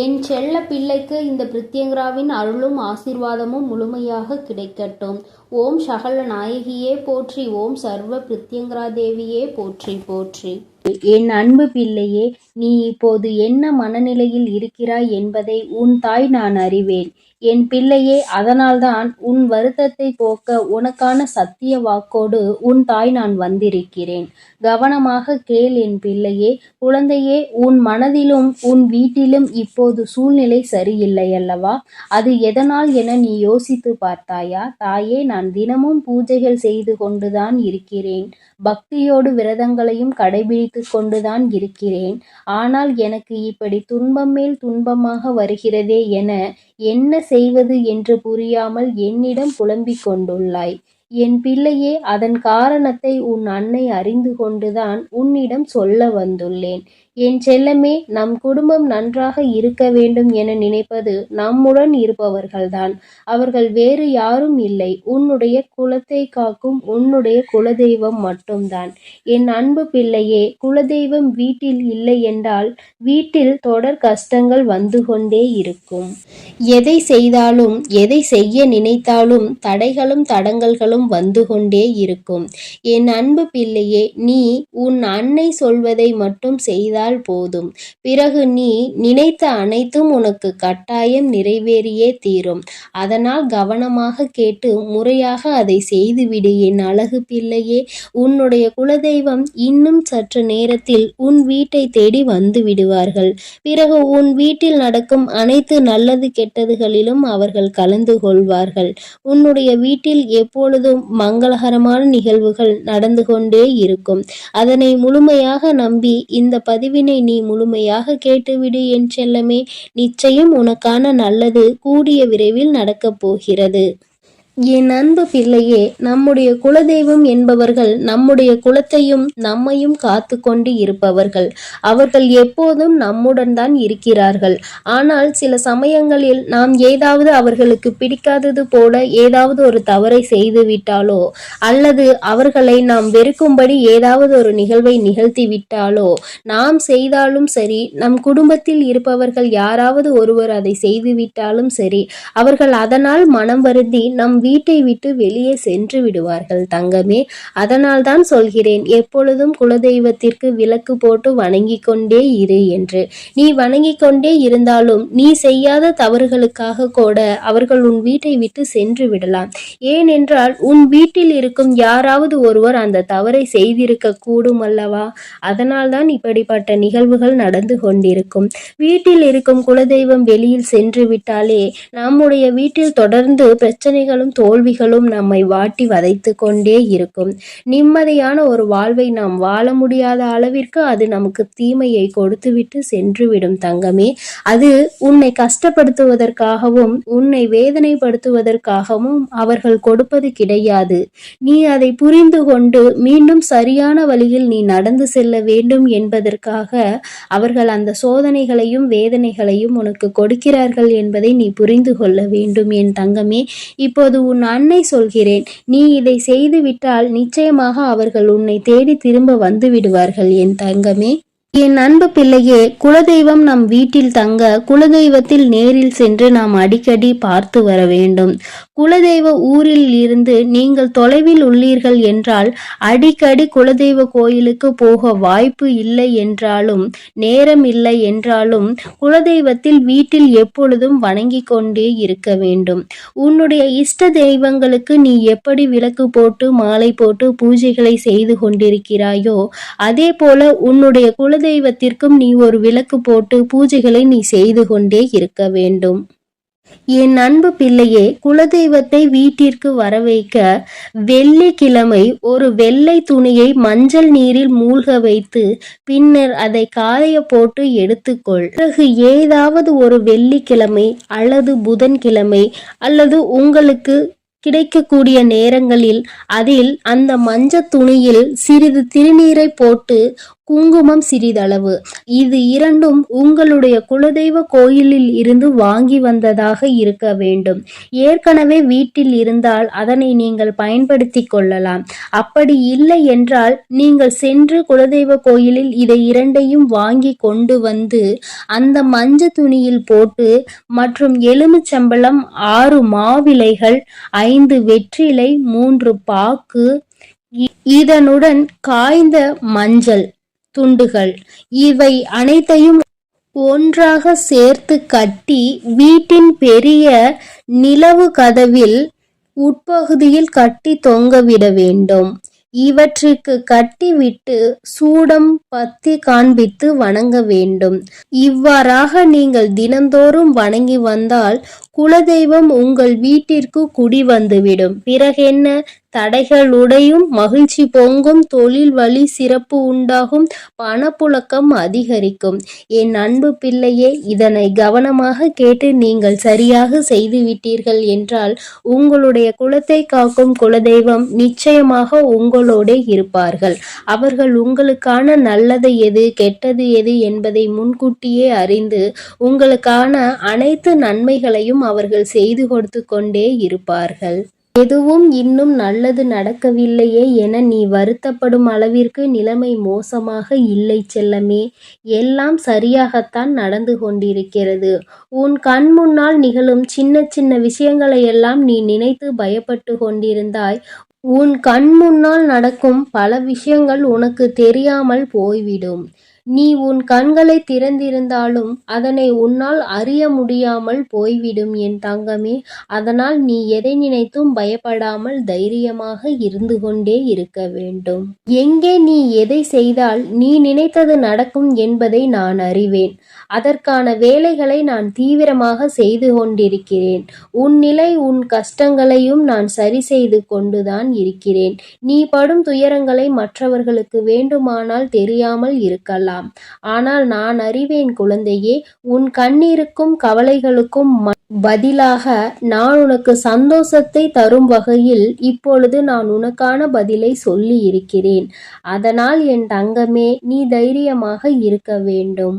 என் செல்ல பிள்ளைக்கு இந்த பிரித்யங்கராவின் அருளும் ஆசீர்வாதமும் முழுமையாக கிடைக்கட்டும். ஓம் சகல நாயகியே போற்றி ஓம் சர்வ பிரித்யங்கரா தேவியே போற்றி போற்றி. என் அன்பு பிள்ளையே நீ இப்போது என்ன மனநிலையில் இருக்கிறாய் என்பதை உன் தாய் நான் அறிவேன். என் பிள்ளையே அதனால்தான் உன் வருத்தத்தை போக்க உனக்கான சத்திய வாக்கோடு உன் தாய் நான் வந்திருக்கிறேன். கவனமாக கேள் என் பிள்ளையே குழந்தையே உன் மனதிலும் உன் வீட்டிலும் இப்போது சூழ்நிலை சரியில்லை அல்லவா? அது எதனால் என நீ யோசித்து பார்த்தாயா? தாயே நான் தினமும் பூஜைகள் செய்து கொண்டுதான் இருக்கிறேன். பக்தியோடு விரதங்களையும் கடைபிடித்து கொண்டுதான் இருக்கிறேன். ஆனால் எனக்கு இப்படி துன்பம் மேல் துன்பமாக வருகிறதே என என்ன செய்வது என்று புரியாமல் என்னிடம் புலம்பிக் கொண்டுள்ளாய். என் பிள்ளையே அதன் காரணத்தை உன் அன்னை அறிந்து கொண்டுதான் உன்னிடம் சொல்ல வந்துள்ளேன். என் செல்லமே நம் குடும்பம் நன்றாக இருக்க வேண்டும் என நினைப்பது நம்முடன் இருப்பவர்கள்தான். அவர்கள் வேறு யாரும் இல்லை. உன்னுடைய குலத்தை காக்கும் உன்னுடைய குலதெய்வம் மட்டும்தான். என் அன்பு பிள்ளையே குலதெய்வம் வீட்டில் இல்லை என்றால் வீட்டில் தொடர் கஷ்டங்கள் வந்து கொண்டே இருக்கும். எதை செய்தாலும் எதை செய்ய நினைத்தாலும் தடைகளும் தடங்கல்களும் வந்து கொண்டே இருக்கும். என் அன்பு பிள்ளையே நீ உன் அன்னை சொல்வதை மட்டும் செய்தால் போதும். பிறகு நீ நினைத்த அனைத்தும் உனக்கு கட்டாயம் நிறைவேறியே தீரும். அதனால் கவனமாக கேட்டு முறையாக அதை செய்துவிடு என் அழகு பிள்ளையே. உன்னுடைய குலதெய்வம் இன்னும் சற்று நேரத்தில் உன் வீட்டை தேடி வந்து விடுவார்கள். பிறகு உன் வீட்டில் நடக்கும் அனைத்து நல்லது கெட்டதுகளிலும் அவர்கள் கலந்து கொள்வார்கள். உன்னுடைய வீட்டில் எப்பொழுதும் மங்களகரமான நிகழ்வுகள் நடந்து கொண்டே இருக்கும். அதனை முழுமையாக நம்பி இந்த பதிவினை நீ முழுமையாக கேட்டுவிடு என் செல்லமே. நிச்சயம் உனக்கான நல்லது கூடிய விரைவில் நடக்கப் போகிறது. என் அன்பு பிள்ளையே நம்முடைய குலதெய்வம் என்பவர்கள் நம்முடைய குலத்தையும் நம்மையும் காத்து கொண்டு இருப்பவர்கள். அவர்கள் எப்போதும் நம்முடன் தான் இருக்கிறார்கள். ஆனால் சில சமயங்களில் நாம் ஏதாவது அவர்களுக்கு பிடிக்காதது போல ஏதாவது ஒரு தவறை செய்து விட்டாலோ அல்லது அவர்களை நாம் வெறுக்கும்படி ஏதாவது ஒரு நிகழ்வை நிகழ்த்தி விட்டாலோ நாம் செய்தாலும் சரி நம் குடும்பத்தில் இருப்பவர்கள் யாராவது ஒருவர் அதை செய்து விட்டாலும் சரி அவர்கள் அதனால் மனம் வருந்தி நம் வீட்டை விட்டு வெளியே சென்று விடுவார்கள் தங்கமே. அதனால் தான் சொல்கிறேன் எப்பொழுதும் குலதெய்வத்திற்கு விளக்கு போட்டு வணங்கி கொண்டே இரு என்று. நீ வணங்கி கொண்டே இருந்தாலும் நீ செய்யாத தவறுகளுக்காக கூட அவர்கள் உன் வீட்டை விட்டு சென்று விடலாம். ஏனென்றால் உன் வீட்டில் இருக்கும் யாராவது ஒருவர் அந்த தவறை செய்திருக்க கூடும் அல்லவா அதனால்தான் இப்படிப்பட்ட நிகழ்வுகள் நடந்து கொண்டிருக்கும். வீட்டில் இருக்கும் குலதெய்வம் வெளியில் சென்று விட்டாலே நம்முடைய வீட்டில் தொடர்ந்து பிரச்சனைகளும் தோல்விகளும் நம்மை வாட்டி வதைத்து கொண்டே இருக்கும். நிம்மதியான ஒரு வாழ்வை நாம் வாழ முடியாத அளவிற்கு அது நமக்கு தீமையை கொடுத்துவிட்டு சென்றுவிடும் தங்கமே. அது உன்னை கஷ்டப்படுத்துவதற்காகவும் உன்னை வேதனைப்படுத்துவதற்காகவும் அவர்கள் கொடுப்பது கிடையாது. நீ அதை புரிந்து கொண்டு மீண்டும் சரியான வழியில் நீ நடந்து செல்ல வேண்டும் என்பதற்காக அவர்கள் அந்த சோதனைகளையும் வேதனைகளையும் உனக்கு கொடுக்கிறார்கள் என்பதை நீ புரிந்து கொள்ள வேண்டும் என் தங்கமே. இப்போது உன் அன்னை சொல்கிறேன். நீ இதை செய்துவிட்டால் நிச்சயமாக அவர்கள் உன்னை தேடி திரும்ப வந்து விடுவார்கள் என் தங்கமே. என் அன்பு பிள்ளையே குலதெய்வம் நம் வீட்டில் தங்க குலதெய்வத்தில் நேரில் சென்று நாம் அடிக்கடி பார்த்து வர வேண்டும். குலதெய்வ ஊரில் இருந்து நீங்கள் தொலைவில் உள்ளீர்கள் என்றால் அடிக்கடி குலதெய்வ கோயிலுக்கு போக வாய்ப்பு இல்லை என்றாலும் நேரம் இல்லை என்றாலும் குலதெய்வத்தில் வீட்டில் எப்பொழுதும் வணங்கி கொண்டே இருக்க வேண்டும். உன்னுடைய இஷ்ட தெய்வங்களுக்கு நீ எப்படி விளக்கு போட்டு மாலை போட்டு பூஜைகளை செய்து கொண்டிருக்கிறாயோ அதே போல உன்னுடைய குல குலதெய்வத்திற்கும் நீ ஒரு விளக்கு போட்டு பூஜைகளை நீ செய்து கொண்டே இருக்க வேண்டும். என் அன்பு பிள்ளையே குலதெய்வத்தை வீட்டிற்கு வர வைக்க வெள்ளிக்கிழமை ஒரு வெள்ளை துணியை மஞ்சள் நீரில் மூழ்க வைத்து பின்னர் அதை காய போட்டு எடுத்துக்கொள். பிறகு ஏதாவது ஒரு வெள்ளிக்கிழமை அல்லது புதன்கிழமை அல்லது உங்களுக்கு கிடைக்கக்கூடிய நேரங்களில் அதில் அந்த மஞ்சள் துணியில் சிறிது திருநீரை போட்டு குங்குமம் சிறிதளவு. இது இரண்டும் உங்களுடைய குலதெய்வ கோயிலில் இருந்து வாங்கி வந்ததாக இருக்க வேண்டும். ஏற்கனவே வீட்டில் இருந்தால் அதனை நீங்கள் பயன்படுத்திக் கொள்ளலாம். அப்படி இல்லை என்றால் நீங்கள் சென்று குலதெய்வ கோயிலில் இதை இரண்டையும் வாங்கி கொண்டு வந்து அந்த மஞ்ச துணியில் போட்டு மற்றும் எலுமிச்சம்பளம் ஆறு மாவிலைகள் ஐந்து வெற்றிலை மூன்று பாக்கு இதனுடன் காய்ந்த மஞ்சள் துண்டுகள். இவை அனைத்தையும் ஒன்றாக சேர்த்து கட்டி வீட்டின் பெரிய நிலவு கதவில் உட்பகுதியில் கட்டி தொங்கவிட வேண்டும். இவற்றிற்கு கட்டிவிட்டு சூடம் பத்தி காண்பித்து வணங்க வேண்டும். இவ்வாறாக நீங்கள் தினந்தோறும் வணங்கி வந்தால் குலதெய்வம் உங்கள் வீட்டிற்கு குடி வந்துவிடும். பிறகென்ன? தடைகள் உடையும் மகிழ்ச்சி பொங்கும் தொழில் வழி சிறப்பு உண்டாகும் பணப்புழக்கம் அதிகரிக்கும். என் அன்பு பிள்ளையே இதனை கவனமாக கேட்டு நீங்கள் சரியாக செய்துவிட்டீர்கள் என்றால் உங்களுடைய குலத்தை காக்கும் குலதெய்வம் நிச்சயமாக உங்களோடே இருப்பார்கள். அவர்கள் உங்களுக்கான நல்லது எது கெட்டது எது என்பதை முன்கூட்டியே அறிந்து உங்களுக்கான அனைத்து நன்மைகளையும் அவர்கள் செய்து கொடுத்து கொண்டே இருப்பார்கள். எதுவும் இன்னும் நல்லது நடக்கவில்லையே என நீ வருத்தப்படும் அளவிற்கு நிலைமை மோசமாக இல்லை செல்லமே. எல்லாம் சரியாகத்தான் நடந்து கொண்டிருக்கிறது. உன் கண் முன்னால் நிகழும் சின்ன சின்ன விஷயங்களை எல்லாம் நீ நினைத்து பயப்பட்டு கொண்டிருந்தாய். உன் கண் முன்னால் நடக்கும் பல விஷயங்கள் உனக்கு தெரியாமல் போய்விடும். நீ உன் கண்களை திறந்திருந்தாலும் அதனை உன்னால் அறிய முடியாமல் போய்விடும் என் தங்கமே. அதனால் நீ எதை நினைத்தும் பயப்படாமல் தைரியமாக இருந்து கொண்டே இருக்க வேண்டும். எங்கே நீ எதை செய்தால் நீ நினைத்தது நடக்கும் என்பதை நான் அறிவேன். அதற்கான வேலைகளை நான் தீவிரமாக செய்து கொண்டிருக்கிறேன். உன் நிலை உன் கஷ்டங்களையும் நான் சரி செய்து கொண்டுதான் இருக்கிறேன். நீ படும் துயரங்களை மற்றவர்களுக்கு வேண்டுமானால் தெரியாமல் இருக்கலாம். ஆனால் நான் அறிவேன் குழந்தையே உன் கண்ணீருக்கும் கவலைகளுக்கும் பதிலாக நான் உனக்கு சந்தோஷத்தை தரும் வகையில் இப்பொழுது நான் உனக்கான பதிலை சொல்லி இருக்கிறேன் அதனால் என் தங்கமே நீ தைரியமாக இருக்க வேண்டும்.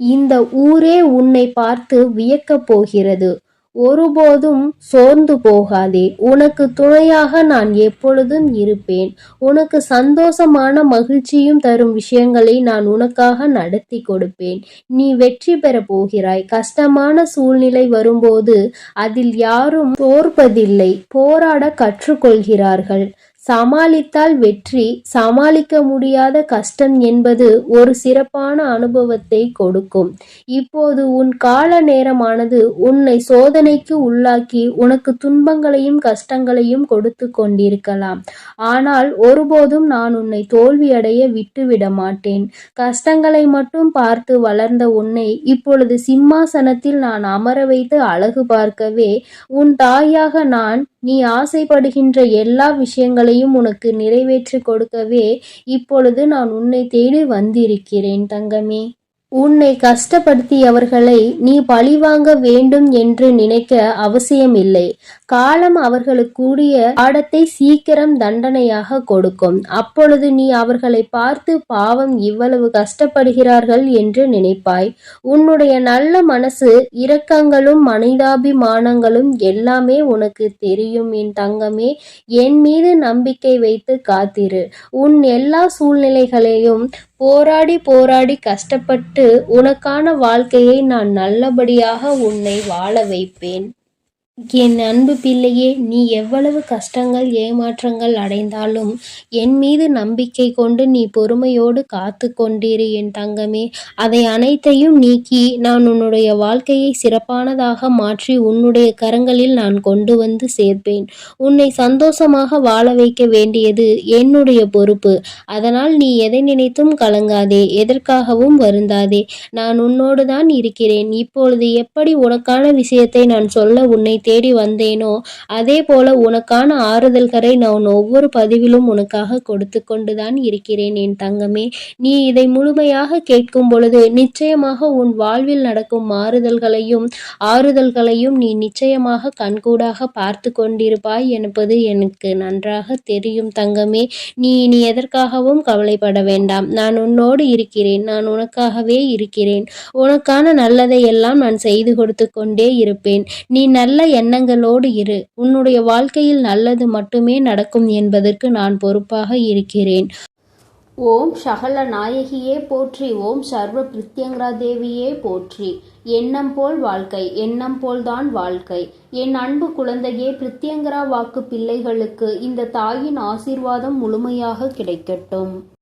இந்த ஊரே உன்னை பார்த்து வியக்கப் போகிறது. ஒருபோதும் சோர்ந்து போகாதே. உனக்கு துணையாக நான் எப்பொழுதும் இருப்பேன். உனக்கு சந்தோஷமான மகிழ்ச்சியும் தரும் விஷயங்களை நான் உனக்காக நடத்தி கொடுப்பேன். நீ வெற்றி பெற போகிறாய். கஷ்டமான சூழ்நிலை வரும்போது அதில் யாரும் தோற்பதில்லை போராட கற்றுக்கொள்கிறார்கள். சமாளித்தால் வெற்றி சமாளிக்க முடியாத கஷ்டம் என்பது ஒரு சிறப்பான அனுபவத்தை கொடுக்கும். இப்போது உன் கால நேரமானது உன்னை சோதனைக்கு உள்ளாக்கி உனக்கு துன்பங்களையும் கஷ்டங்களையும் கொடுத்து கொண்டிருக்கலாம். ஆனால் ஒருபோதும் நான் உன்னை தோல்வியடைய விட்டுவிட மாட்டேன். கஷ்டங்களை மட்டும் பார்த்து வளர்ந்த உன்னை இப்பொழுது சிம்மாசனத்தில் நான் அமர வைத்து அழகு பார்க்கவே உன் தாயாக நான் நீ ஆசைப்படுகின்ற எல்லா விஷயங்களையும் உனக்கு நிறைவேற்றி கொடுக்கவே இப்பொழுது நான் உன்னை தேடி வந்திருக்கிறேன் தங்கமே. உன்னை கஷ்டப்படுத்தியவர்களை நீ பழிவாங்க வேண்டும் என்று நினைக்க அவசியமில்லை. காலம் அவர்களுக்குரிய பாடத்தை சீக்கிரம் தண்டனையாக கொடுக்கும். அப்பொழுது நீ அவர்களை பார்த்து பாவம் இவ்வளவு கஷ்டப்படுகிறார்கள் என்று நினைப்பாய். உன்னுடைய நல்ல மனசு இரக்கங்களும் மனிதாபிமானங்களும் எல்லாமே உனக்கு தெரியும். என் தங்கமே என் மீது நம்பிக்கை வைத்து காத்திரு. உன் எல்லா சூழ்நிலைகளையும் போராடி போராடி கஷ்டப்பட்டு உனக்கான வாழ்க்கையை நான் நல்லபடியாக உன்னை வாழ வைப்பேன். என் அன்பு பிள்ளையே நீ எவ்வளவு கஷ்டங்கள் ஏமாற்றங்கள் அடைந்தாலும் என் மீது நம்பிக்கை கொண்டு நீ பொறுமையோடு காத்து கொண்டிரு என் தங்கமே. அதை அனைத்தையும் நீக்கி நான் உன்னுடைய வாழ்க்கையை சிறப்பானதாக மாற்றி உன்னுடைய கரங்களில் நான் கொண்டு வந்து சேர்ப்பேன். உன்னை சந்தோஷமாக வாழ வைக்க வேண்டியது என்னுடைய பொறுப்பு. அதனால் நீ எதை நினைத்தும் கலங்காதே எதற்காகவும் வருந்தாதே. நான் உன்னோடு தான் இருக்கிறேன். இப்பொழுது எப்படி உனக்கான விஷயத்தை நான் சொல்ல உன்னை தேடி வந்தேனோ? அதே போல உனக்கான ஆறுதல்களை நான் ஒவ்வொரு பதிவிலும் உனக்காக கொடுத்து கொண்டுதான் இருக்கிறேன் என் தங்கமே. நீ இதை முழுமையாக கேட்கும் பொழுது நிச்சயமாக உன் வாழ்வில் நடக்கும் மாறுதல்களையும் ஆறுதல்களையும் நீ நிச்சயமாக கண்கூடாக பார்த்து கொண்டிருப்பாய் என்பது எனக்கு நன்றாக தெரியும் தங்கமே. நீ இனி எதற்காகவும் கவலைப்பட வேண்டாம். நான் உன்னோடு இருக்கிறேன். நான் உனக்காகவே இருக்கிறேன். உனக்கான நல்லதை எல்லாம் நான் செய்து கொடுத்து கொண்டே இருப்பேன். நீ நல்ல எண்ணங்களோடு இரு. உன்னுடைய வாழ்க்கையில் நல்லது மட்டுமே நடக்கும் என்பதற்கு நான் பொறுப்பாக இருக்கிறேன். ஓம் சகல நாயகியே போற்றி. ஓம் சர்வ பிரித்யங்கரா தேவியே போற்றி. எண்ணம் போல் வாழ்க்கை எண்ணம் போல்தான் வாழ்க்கை. என் அன்பு குழந்தையே பிரித்யங்கரா வாக்கு பிள்ளைகளுக்கு இந்த தாயின் ஆசீர்வாதம் முழுமையாக கிடைக்கட்டும்.